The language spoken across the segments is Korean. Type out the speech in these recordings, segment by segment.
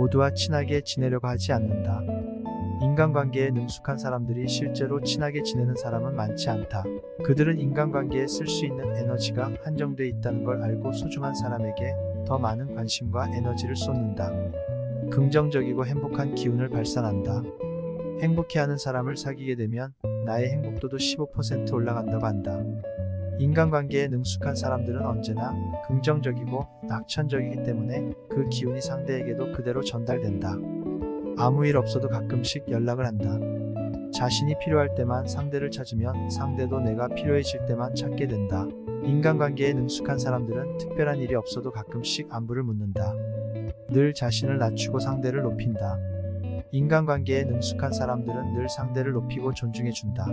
모두와 친하게 지내려고 하지 않는다. 인간관계에 능숙한 사람들이 실제로 친하게 지내는 사람은 많지 않다. 그들은 인간관계에 쓸 수 있는 에너지가 한정돼 있다는 걸 알고 소중한 사람에게 더 많은 관심과 에너지를 쏟는다. 긍정적이고 행복한 기운을 발산한다. 행복해하는 사람을 사귀게 되면 나의 행복도도 15% 올라간다고 한다. 인간관계에 능숙한 사람들은 언제나 긍정적이고 낙천적이기 때문에 그 기운이 상대에게도 그대로 전달된다. 아무 일 없어도 가끔씩 연락을 한다. 자신이 필요할 때만 상대를 찾으면 상대도 내가 필요해질 때만 찾게 된다. 인간관계에 능숙한 사람들은 특별한 일이 없어도 가끔씩 안부를 묻는다. 늘 자신을 낮추고 상대를 높인다. 인간관계에 능숙한 사람들은 늘 상대를 높이고 존중해준다.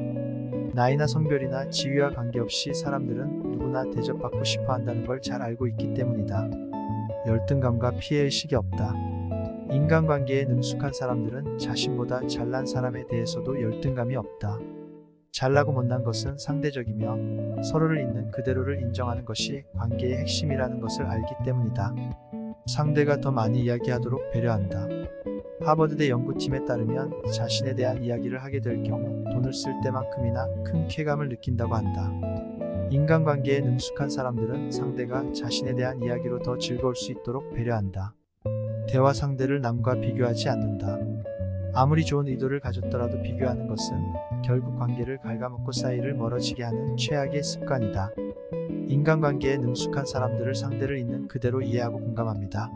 나이나 성별이나 지위와 관계없이 사람들은 누구나 대접받고 싶어 한다는 걸 잘 알고 있기 때문이다. 열등감과 피해의식이 없다. 인간관계에 능숙한 사람들은 자신보다 잘난 사람에 대해서도 열등감이 없다. 잘나고 못난 것은 상대적이며 서로를 있는 그대로를 인정하는 것이 관계의 핵심이라는 것을 알기 때문이다. 상대가 더 많이 이야기하도록 배려한다. 하버드대 연구팀에 따르면 자신에 대한 이야기를 하게 될 경우 돈을 쓸 때만큼이나 큰 쾌감을 느낀다고 한다. 인간관계에 능숙한 사람들은 상대가 자신에 대한 이야기로 더 즐거울 수 있도록 배려한다. 대화 상대를 남과 비교하지 않는다. 아무리 좋은 의도를 가졌더라도 비교하는 것은 결국 관계를 갉아먹고 사이를 멀어지게 하는 최악의 습관이다. 인간관계에 능숙한 사람들을 상대를 있는 그대로 이해하고 공감합니다.